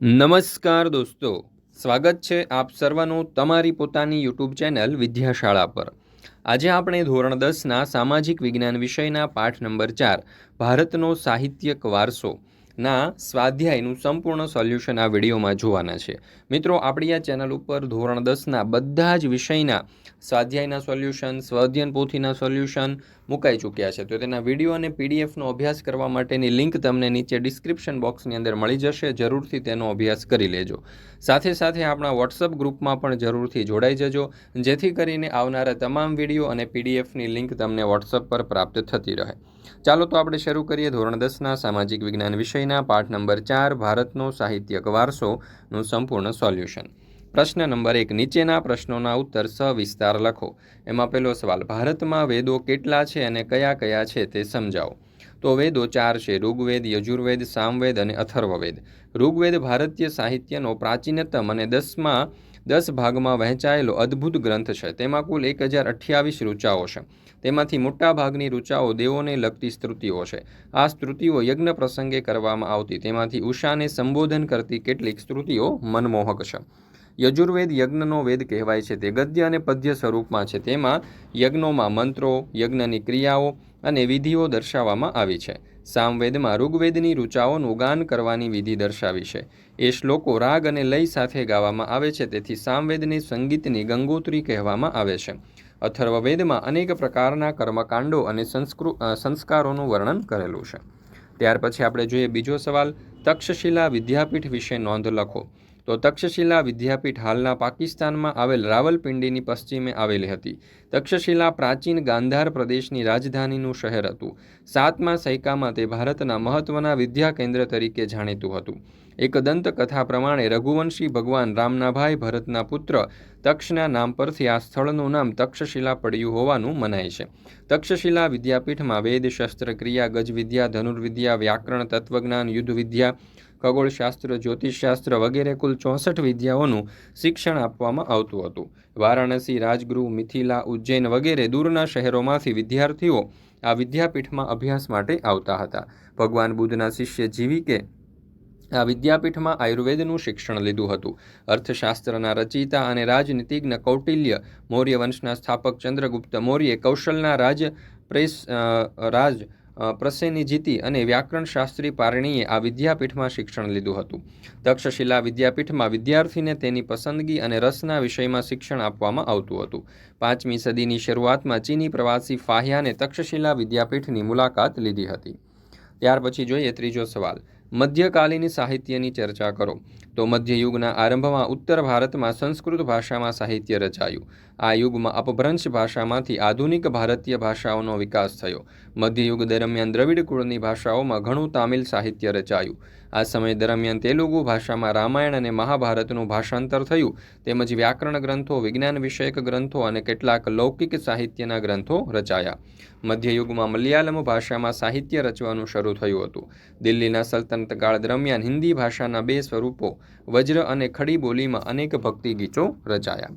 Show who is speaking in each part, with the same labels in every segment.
Speaker 1: નમસ્કાર દોસ્તો. સ્વાગત છે આપ સર્વનું તમારી પોતાની યુટ્યુબ ચેનલ વિદ્યાશાળા પર. આજે આપણે ધોરણ દસના સામાજિક વિજ્ઞાન વિષયના પાઠ નંબર ચાર, ભારતનો સાહિત્યક વારસો. ના, સ્વાધ્યાયનું સંપૂર્ણ સોલ્યુશન આ વિડીયોમાં જોવાના છે. મિત્રો, આપણી આ ચેનલ ઉપર ધોરણ દસના બધા જ વિષયના સ્વાધ્યાયના સોલ્યુશન સ્વાધ્યન પોથીના સોલ્યુશન મુકાઈ ચૂક્યા છે. તો તેના વીડિયો અને પીડીએફનો અભ્યાસ કરવા માટેની લિંક તમને નીચે ડિસ્ક્રિપ્શન બોક્સની અંદર મળી જશે. જરૂરથી તેનો અભ્યાસ કરી લેજો. સાથે સાથે આપણા વોટ્સઅપ ગ્રુપમાં પણ જરૂરથી જોડાઈ જજો. જેથી કરીને આવનારા તમામ વીડિયો અને પીડીએફની લિંક તમને વોટ્સઅપ પર પ્રાપ્ત થતી રહે. ચાલો તો આપણે શરૂ કરીએ ધોરણ દસના સામાજિક વિજ્ઞાન વિષયના પાઠ નંબર ચાર, ભારતનો સાહિત્યક વારસોનું સંપૂર્ણ સોલ્યુશન. પ્રશ્ન નંબર એક, નીચેના પ્રશ્નોના ઉત્તર સવિસ્તાર લખો. એમાં પહેલો સવાલ, ભારતમાં વેદો કેટલા છે અને કયા કયા છે તે સમજાવો. તો વેદો ચાર છે, ઋગ્વેદ, યજુર્વેદ, સામવેદ અને અથર્વવેદ. ઋગ્વેદ ભારતીય સાહિત્યનો પ્રાચીનતમ અને દસમાં, દસ ભાગમાં વહેંચાયેલો અદ્ભુત ગ્રંથ છે. તેમાં કુલ એક હજાર અઠ્યાવીસ ઋચાઓ છે. તેમાંથી મોટાભાગની ઋચાઓ દેવોને લગતી સ્તુતિઓ છે. આ સ્તુતિઓ યજ્ઞ પ્રસંગે કરવામાં આવતી, તેમાંથી ઉષાને સંબોધન કરતી કેટલીક સ્તુતિઓ મનમોહક છે. યજુર્વેદ યજ્ઞનો વેદ કહેવાય છે, તે ગદ્ય અને પદ્ય સ્વરૂપમાં છે. તેમાં યજ્ઞોમાં મંત્રો, યજ્ઞની ક્રિયાઓ અને વિધિઓ દર્શાવવામાં આવી છે. સામવેદમાં ઋગ્વેદની ઋચાઓનું ગાન કરવાની વિધિ દર્શાવી છે. એ શ્લોકો રાગ અને લય સાથે ગાવામાં આવે છે, તેથી સામવેદને સંગીતની ગંગોત્રી કહેવામાં આવે છે. અથર્વવેદમાં અનેક પ્રકારના કર્મકાંડો અને સંસ્કૃ સંસ્કારોનું વર્ણન કરેલું છે. ત્યાર પછી આપણે જોઈએ બીજો સવાલ, તક્ષશિલા વિદ્યાપીઠ વિશે નોંધ લખો. તો તક્ષશિલા વિદ્યાપીઠ હાલના પાકિસ્તાનમાં આવેલ રાવલપિંડીની પશ્ચિમે આવેલી હતી. તક્ષશિલા પ્રાચીન ગાંધાર પ્રદેશની રાજધાનીનું શહેર હતું. સાતમા સૈકામાં તે ભારતના મહત્ત્વના વિદ્યા કેન્દ્ર તરીકે જાણીતું હતું. એક દંતકથા પ્રમાણે રઘુવંશી ભગવાન રામના ભાઈ ભરતના પુત્ર તક્ષના નામ પરથી આ સ્થળનું નામ તક્ષશિલા પડ્યું હોવાનું મનાય છે. તક્ષશિલા વિદ્યાપીઠમાં વેદ શસ્ત્રક્રિયા ગજવિદ્યા ધનુર્વિદ્યા, વ્યાકરણ, તત્વજ્ઞાન, યુદ્ધ વિદ્યા ખગોળશાસ્ત્ર જ્યોતિષશાસ્ત્ર વગેરે કુલ ચોસઠ વિદ્યાઓનું શિક્ષણ આપવામાં આવતું હતું. વારાણસી રાજગૃહ, મિથિલા, ઉજ્જૈન વગેરે દૂરના શહેરોમાંથી વિદ્યાર્થીઓ આ વિદ્યાપીઠમાં અભ્યાસ માટે આવતા હતા. ભગવાન બુદ્ધના શિષ્ય જીવિકે આ વિદ્યાપીઠમાં આયુર્વેદનું શિક્ષણ લીધું હતું. અર્થશાસ્ત્રના રચયિતા અને રાજનીતિજ્ઞ કૌટિલ્ય મૌર્ય વંશના સ્થાપક ચંદ્રગુપ્ત મૌર્યે કૌશલના રાજ પ્રેસ રાજ પ્રસેનિજીતી અને વ્યાકરણશાસ્ત્રી પારણીએ આ વિદ્યાપીઠમાં શિક્ષણ લીધું હતું. તક્ષશિલા વિદ્યાપીઠમાં વિદ્યાર્થીને તેની પસંદગી અને રસના વિષયમાં શિક્ષણ આપવામાં આવતું હતું. પાંચમી સદીની શરૂઆતમાં ચીની પ્રવાસી ફાહ્યાને તક્ષશિલા વિદ્યાપીઠની મુલાકાત લીધી હતી. ત્યાર પછી જોઈએ ત્રીજો સવાલ. મધ્યકાલીન સાહિત્યની ચર્ચા કરો. તો મધ્યયુગના આરંભમાં ઉત્તર ભારતમાં સંસ્કૃત ભાષામાં સાહિત્ય રચાયું. આ યુગમાં અપભ્રંશ ભાષામાંથી આધુનિક ભારતીય ભાષાઓનો વિકાસ થયો. મધ્યયુગ દરમિયાન દ્રવિડ કુળની ભાષાઓમાં ઘણું તામિલ સાહિત્ય રચાયું. આ સમય દરમિયાન તેલુગુ ભાષામાં રામાયણ અને મહાભારતનું ભાષાંતર થયું. તેમજ વ્યાકરણ ગ્રંથો, વિજ્ઞાન વિષયક ગ્રંથો અને કેટલાક લૌકિક સાહિત્યના ગ્રંથો રચાયા. મધ્યયુગમાં મલયાલમ ભાષામાં સાહિત્ય રચવાનું શરૂ થયું હતું. દિલ્હીના સલ્તનત કાળ દરમિયાન હિન્દી ભાષાના બે સ્વરૂપો, વજ્ર અને ખડી બોલીમાં અનેક ભક્તિ ગીતો રચાયા.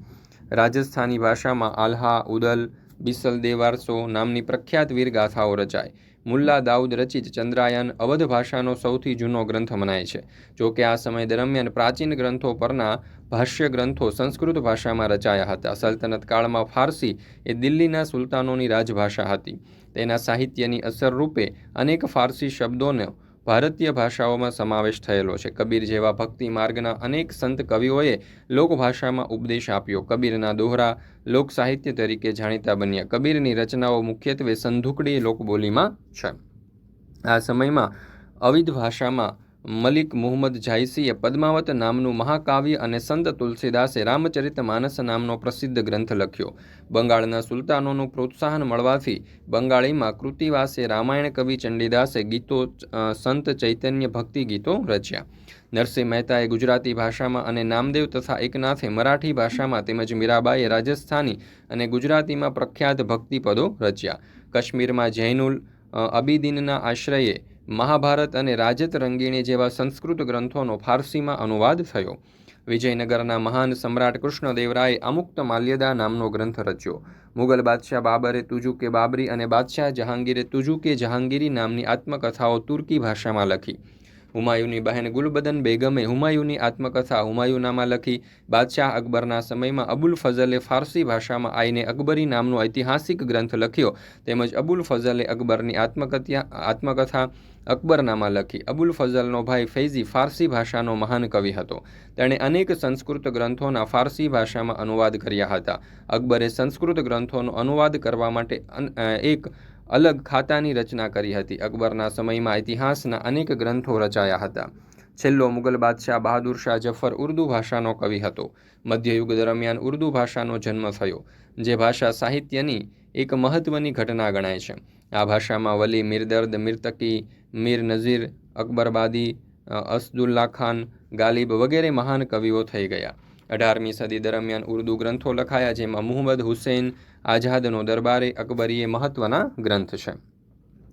Speaker 1: રાજસ્થાની ભાષામાં આલ્હા, ઉદલ, બિસલ દેવારસો નામની પ્રખ્યાત વીરગાથાઓ રચાય. મુલ્લા દાઉદ રચિત ચંદ્રાયન અવધ ભાષાનો સૌથી જૂનો ગ્રંથ મનાય છે. જો કે આ સમય દરમિયાન પ્રાચીન ગ્રંથો પરના ભાષ્ય ગ્રંથો સંસ્કૃત ભાષામાં રચાયા હતા. સલ્તનત કાળમાં ફારસી એ દિલ્હીના સુલતાનોની રાજભાષા હતી. તેના સાહિત્યની અસર રૂપે અનેક ફારસી શબ્દોનો ભારતીય ભાષાઓમાં સમાવેશ થયેલો છે. કબીર જેવા ભક્તિ માર્ગના અનેક સંત કવિઓએ લોકભાષામાં ઉપદેશ આપ્યો. કબીરના દોહરા લોક સાહિત્ય તરીકે જાણીતા બન્યા. કબીરની રચનાઓ મુખ્યત્વે સંધુકડી લોકબોલીમાં છે. આ સમયમાં અવિધ ભાષામાં મલિક મુહમ્મદ જાયસીએ પદ્માવત નામનું મહાકાવ્ય અને સંત તુલસીદાસે રામચરિત માનસ નામનો પ્રસિદ્ધ ગ્રંથ લખ્યો. બંગાળના સુલતાનોનું પ્રોત્સાહન મળવાથી બંગાળીમાં કૃતિવાસે રામાયણ કવિ ચંડીદાસે ગીતો સંત ચૈતન્ય ભક્તિ ગીતો રચ્યા. નરસિંહ મહેતાએ ગુજરાતી ભાષામાં અને નામદેવ તથા એકનાથે મરાઠી ભાષામાં તેમજ મીરાબાઈએ રાજસ્થાની અને ગુજરાતીમાં પ્રખ્યાત ભક્તિપદો રચ્યા. કાશ્મીરમાં જૈનુલ અબીદીનના આશ્રયે મહાભારત અને રાજત રંગીણી જેવા સંસ્કૃત ગ્રંથોનો ફારસીમાં અનુવાદ થયો. વિજયનગરના મહાન સમ્રાટ કૃષ્ણદેવરાયે અમુક્ત માલ્યદા નામનો ગ્રંથ રચ્યો. મુગલ બાદશાહ બાબરે તુજુ કે બાબરી અને બાદશાહ જહાંગીરે તુજુ કે જહાંગીરી નામની આત્મકથાઓ તુર્કી ભાષામાં લખી. હુમાયુની બહેન ગુલબદન બેગમે હુમાયુની આત્મકથા હુમાયુનામાં લખી, બાદશાહ અકબરના સમયમાં અબુલ ફઝલે ફારસી ભાષામાં આઈને અકબરી નામનો ઐતિહાસિક ગ્રંથ લખ્યો. તેમજ અબુલ ફઝલે અકબરની આત્મકથા આત્મકથા અકબરનામા લખી, અબુલ ફઝલનો ભાઈ ફૈઝી ફારસી ભાષાનો મહાન કવિ હતો. તેણે અનેક સંસ્કૃત ગ્રંથોના ફારસી ભાષામાં અનુવાદ કર્યા હતા. અકબરે સંસ્કૃત ગ્રંથોનો અનુવાદ કરવા માટે એક અલગ ખાતાની રચના કરી હતી. અકબરના સમયમાં ઇતિહાસના અનેક ગ્રંથો રચાયા હતા. છેલ્લો મુગલ બાદશાહ બહાદુર શાહ જફર ઉર્દુ ભાષાનો કવિ હતો. મધ્યયુગ દરમિયાન ઉર્દુ ભાષાનો જન્મ થયો, જે ભાષા સાહિત્યની એક મહત્વની ઘટના ગણાય છે. આ ભાષામાં વલી, મિરદર્દ, મિરતકી, મીર નઝીર અકબરબાદી અસદુલ્લા ખાન, ગાલિબ વગેરે મહાન કવિઓ થઈ ગયા. અઢારમી સદી દરમિયાન ઉર્દુ ગ્રંથો લખાયા, જેમાં મુહમ્મદ હુસૈન આઝાદનો દરબારે અકબરી એ મહત્વના ગ્રંથ છે.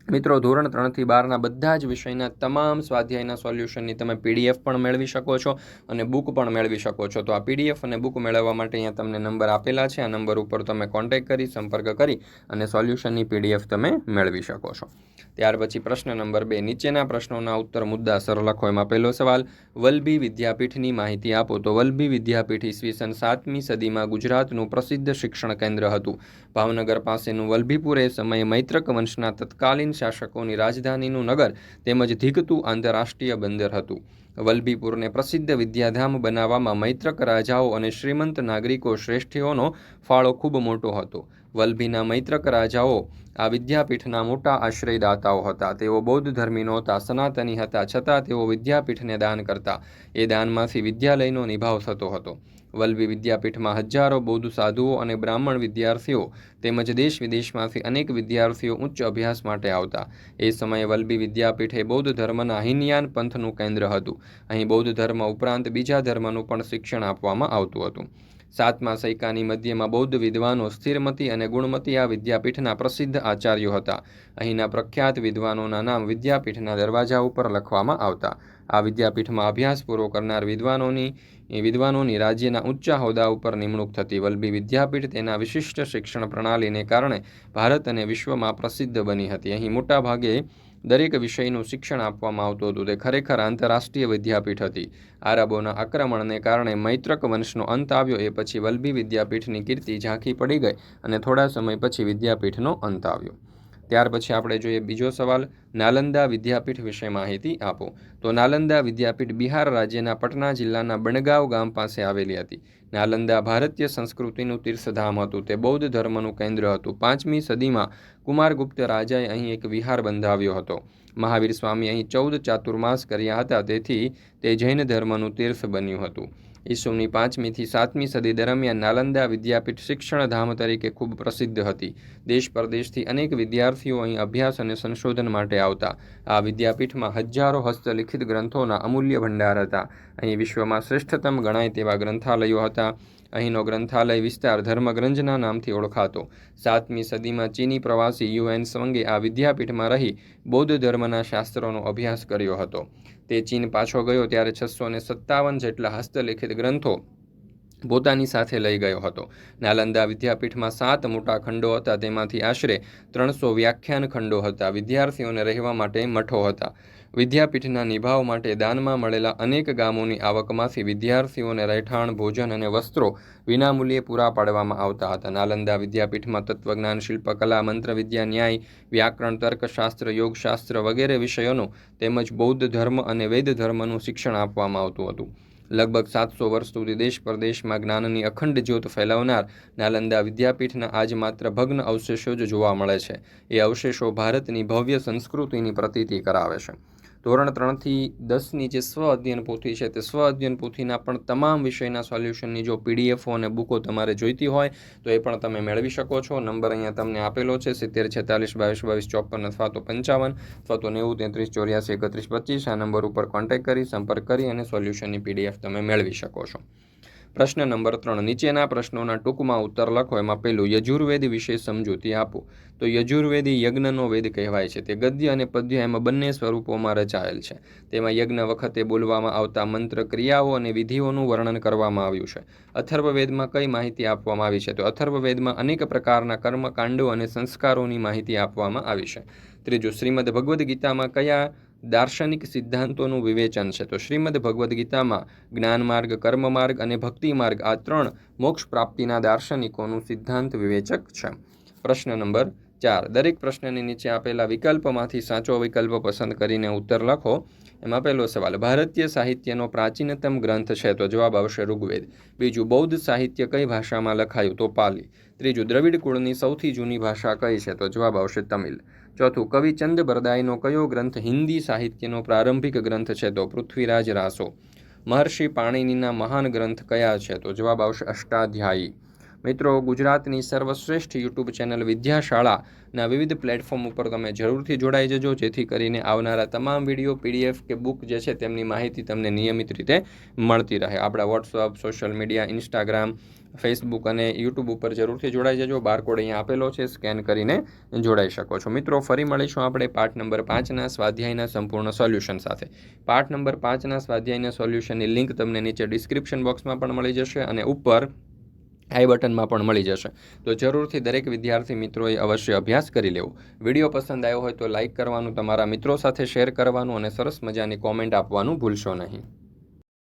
Speaker 1: મિત્રો, ધોરણ ત્રણથી બારના બધા જ વિષયના તમામ સ્વાધ્યાયના સોલ્યુશનની તમે પીડીએફ પણ મેળવી શકો છો અને બુક પણ મેળવી શકો છો. તો આ પીડીએફ અને બુક મેળવવા માટે અહીંયા તમને નંબર આપેલા છે. આ નંબર ઉપર તમે કોન્ટેક્ટ કરી, સંપર્ક કરી અને સોલ્યુશનની પીડીએફ તમે મેળવી શકો છો. ત્યાર પછી પ્રશ્ન નંબર બે. નીચેના પ્રશ્નોના ઉત્તર મુદ્દાસર લખો. એમાં પહેલો સવાલ, વલભી વિદ્યાપીઠની માહિતી આપો. તો વલભી વિદ્યાપીઠ ઈસવીસન સાતમી સદીમાં ગુજરાતનું પ્રસિદ્ધ શિક્ષણ કેન્દ્ર હતું. ભાવનગર પાસેનું વલભીપુર એ સમયે મૈત્રક વંશના તત્કાલીન શાસકોની રાજધાનીનું નગર તેમજ ધીકતું આંતરરાષ્ટ્રીય બંદર હતું. વલભીપુરને પ્રસિદ્ધ વિદ્યાધામ બનાવવામાં મૈત્રક રાજાઓ અને શ્રીમંત નાગરિકો શ્રેષ્ઠીઓનો ફાળો ખૂબ મોટો હતો. વલભીના મૈત્રક રાજાઓ આ વિદ્યાપીઠના મોટા આશ્રયદાતાઓ હતા. તેઓ બૌદ્ધ ધર્મી હતા સનાતની હતા, છતાં તેઓ વિદ્યાપીઠને દાન કરતા. એ દાનમાંથી વિદ્યાલયનો નિભાવ થતો હતો. વલ્લભી વિદ્યાપીઠમાં હજારો બૌદ્ધ સાધુઓ અને બ્રાહ્મણ વિદ્યાર્થીઓ તેમજ દેશ વિદેશમાંથી અનેક વિદ્યાર્થીઓ ઉચ્ચ અભ્યાસ માટે આવતા. એ સમયે વલ્લભી વિદ્યાપીઠ એ બૌદ્ધ ધર્મના હિનયાન પંથનું કેન્દ્ર હતું. અહીં બૌદ્ધ ધર્મ ઉપરાંત બીજા ધર્મનું પણ શિક્ષણ આપવામાં આવતું હતું. સાતમા સૈકાની મધ્યમાં બૌદ્ધ વિદ્વાનો સ્થિરમતી અને ગુણમતી આ વિદ્યાપીઠના પ્રસિદ્ધ આચાર્યો હતા. અહીંના પ્રખ્યાત વિદ્વાનોના નામ વિદ્યાપીઠના દરવાજા ઉપર લખવામાં આવતા. આ વિદ્યાપીઠમાં અભ્યાસ પૂરો કરનાર વિદ્વાનોની વિદ્વાનોની રાજ્યના ઊંચા હોદ્દા ઉપર નિમણૂક થતી વલભી વિદ્યાપીઠ તેના વિશિષ્ટ શિક્ષણ પ્રણાલીને કારણે ભારત અને વિશ્વમાં પ્રસિદ્ધ બની હતી. અહીં મોટાભાગે દરેક વિષયનું શિક્ષણ આપવામાં આવતું હતું. તે ખરેખર આંતરરાષ્ટ્રીય વિદ્યાપીઠ હતી. આરબોના આક્રમણને કારણે મૈત્રક વંશનો અંત આવ્યો એ પછી વલ્લભી વિદ્યાપીઠની કીર્તિ ઝાંખી પડી ગઈ અને થોડા સમય પછી વિદ્યાપીઠનો અંત આવ્યો. ત્યાર પછી આપણે જોઈએ બીજો સવાલ, નાલંદા વિદ્યાપીઠ વિશે માહિતી આપો. તો નાલંદા વિદ્યાપીઠ બિહાર રાજ્યના પટના જિલ્લાના બણગાંવ ગામ પાસે આવેલી હતી. નાલંદા ભારતીય સંસ્કૃતિનું તીર્થધામ હતું, તે બૌદ્ધ ધર્મનું કેન્દ્ર હતું. પાંચમી સદીમાં કુમારગુપ્ત રાજાએ અહીં એક વિહાર બંધાવ્યો હતો. મહાવીર સ્વામી અહીં ચૌદ ચાતુર્માસ કર્યા હતા, તેથી તે જૈન ધર્મનું તીર્થ બન્યું હતું. ઈસુની પાંચમીથી સાતમી સદી દરમિયાન નાલંદા વિદ્યાપીઠ શિક્ષણધામ તરીકે ખૂબ પ્રસિદ્ધ હતી. દેશ પરદેશથી અનેક વિદ્યાર્થીઓ અહીં અભ્યાસ અને સંશોધન માટે આવતા. આ વિદ્યાપીઠમાં હજારો હસ્તલિખિત ગ્રંથોના અમૂલ્ય ભંડાર હતા. અહીં વિશ્વમાં શ્રેષ્ઠતમ ગણાય તેવા ગ્રંથાલયો હતા. અહીંનો ગ્રંથાલય વિસ્તાર ધર્મગ્રંજના નામથી ઓળખાતો. સાતમી સદીમાં ચીની પ્રવાસી યુએન સંગે આ વિદ્યાપીઠમાં રહી બૌદ્ધ ધર્મના શાસ્ત્રોનો અભ્યાસ કર્યો હતો. તે ચીન પાછો ગયો ત્યારે છસો ને સત્તાવન જેટલા હસ્તલિખિત ગ્રંથો પોતાની સાથે લઈ ગયો હતો. નાલંદા વિદ્યાપીઠમાં સાત મોટા ખંડો હતા, તેમાંથી આશરે ત્રણસો વ્યાખ્યાન ખંડો હતા, વિદ્યાર્થીઓને રહેવા માટે મઠો હતા. વિદ્યાપીઠના નિભાવ માટે દાનમાં મળેલા અનેક ગામોની આવકમાંથી વિદ્યાર્થીઓને રહેઠાણ, ભોજન અને વસ્ત્રો વિનામૂલ્યે પૂરા પાડવામાં આવતા હતા. નાલંદા વિદ્યાપીઠમાં તત્વજ્ઞાન, શિલ્પકલા મંત્રવિદ્યા ન્યાય, વ્યાકરણ, તર્કશાસ્ત્ર, યોગશાસ્ત્ર વગેરે વિષયોનું તેમજ બૌદ્ધ ધર્મ અને વૈદ ધર્મનું શિક્ષણ આપવામાં આવતું હતું. લગભગ સાતસો વર્ષ સુધી દેશ પરદેશમાં જ્ઞાનની અખંડ જ્યોત ફેલાવનાર નાલંદા વિદ્યાપીઠના આજ માત્ર ભગ્ન અવશેષો જ જોવા મળે છે. એ અવશેષો ભારતની ભવ્ય સંસ્કૃતિની પ્રતીતિ કરાવે છે. ધોરણ ત્રણથી દસની જે સ્વ અધ્યયન પોથી છે, તે સ્વ અધ્યયન પોથીના પણ તમામ વિષયના સોલ્યુશનની જો પીડીએફો અને બુકો તમારે જોઈતી હોય, તો એ પણ તમે મેળવી શકો છો. નંબર અહીંયા તમને આપેલો છે, સિત્તેર, છેતાલીસ, બાવીસ બાવીસ, ચોપન અથવા તો પંચાવન અથવા તો નેવું, તેત્રીસ, ચોર્યાસી, એકત્રીસ, પચીસ આ નંબર ઉપર કોન્ટેક્ટ કરી, સંપર્ક કરી અને સોલ્યુશનની પીડીએફ તમે મેળવી શકો છો. પ્રશ્ન નંબર ત્રણ. નીચેના પ્રશ્નોના ટૂંકમાં ઉત્તર લખો. એમાં પહેલું, યજુર્વેદ વિશે સમજૂતી આપો. તો યજુર્વેદી યજ્ઞનો વેદ કહેવાય છે. તે ગદ્ય અને પદ્ય એમાં બંને સ્વરૂપોમાં રચાયેલ છે. તેમાં યજ્ઞ વખતે બોલવામાં આવતા મંત્ર ક્રિયાઓ અને વિધિઓનું વર્ણન કરવામાં આવ્યું છે. અથર્વવેદમાં કઈ માહિતી આપવામાં આવી છે? તો અથર્વવેદમાં અનેક પ્રકારના કર્મકાંડો અને સંસ્કારોની માહિતી આપવામાં આવી છે. ત્રીજું, શ્રીમદ ભગવદ્ ગીતામાં કયા દાર્શનિક સિદ્ધાંતોનું વિવેચન છે. તો શ્રીમદ ભગવદ્ ગીતામાં જ્ઞાન માર્ગ, કર્મ માર્ગ અને ભક્તિ માર્ગ આ ત્રણ મોક્ષ પ્રાપ્તિના દાર્શનિકોનું સિદ્ધાંત વિવેચક છે. પ્રશ્ન નંબર ચાર. દરેક પ્રશ્નની નીચે આપેલા વિકલ્પમાંથી સાચો વિકલ્પ પસંદ કરીને ઉત્તર લખો. એમાં પહેલો સવાલ, ભારતીય સાહિત્યનો પ્રાચીનતમ ગ્રંથ છે? તો જવાબ આવશે ઋગ્વેદ. બીજું, બૌદ્ધ સાહિત્ય કઈ ભાષામાં લખાયું? તો પાલી. ત્રીજું, દ્રવિડ કુળની સૌથી જૂની ભાષા કઈ છે? તો જવાબ આવશે તમિલ. ચોથું, કવિ ચંદ બરદાઈનો કયો ગ્રંથ હિન્દી સાહિત્યનો પ્રારંભિક ગ્રંથ છે? તો પૃથ્વીરાજ રાસો. મહર્ષિ પાણિનીના મહાન ગ્રંથ કયા છે? તો જવાબ આવશે અષ્ટાધ્યાયી. મિત્રો, ગુજરાતની સર્વશ્રેષ્ઠ યુટ્યુબ ચેનલ વિદ્યાશાળાના વિવિધ પ્લેટફોર્મ ઉપર તમે જરૂરથી જોડાઈ જજો, જેથી કરીને આવનારા તમામ વીડિયો, પીડીએફ કે બુક જે છે, તેમની માહિતી તમને નિયમિત રીતે મળતી રહે. આપણા WhatsApp, social media, Instagram Facebook અને યુટ્યુબ ઉપર જરૂરથી જોડાઈ જજો. બારકોડ અહીંયા આપેલો છે. સ્કેન કરીને જોડાઈ શકો છો. મિત્રો, ફરી મળીશું આપણે પાઠ નંબર પાંચના સ્વાધ્યાયના સંપૂર્ણ સોલ્યુશન સાથે. પાઠ નંબર પાંચના સ્વાધ્યાયના સોલ્યુશનની લિંક તમને નીચે ડિસ્ક્રિપ્શન બોક્સમાં પણ મળી જશે અને ઉપર આઈ બટનમાં પણ મળી જશે. તો જરૂરથી દરેક વિદ્યાર્થી મિત્રોએ અવશ્ય અભ્યાસ કરી લેવો. વીડિયો પસંદ આવ્યો હોય તો લાઇક કરવાનું, તમારા મિત્રો સાથે શેર કરવાનું અને સરસ મજાની કોમેન્ટ આપવાનું ભૂલશો નહીં.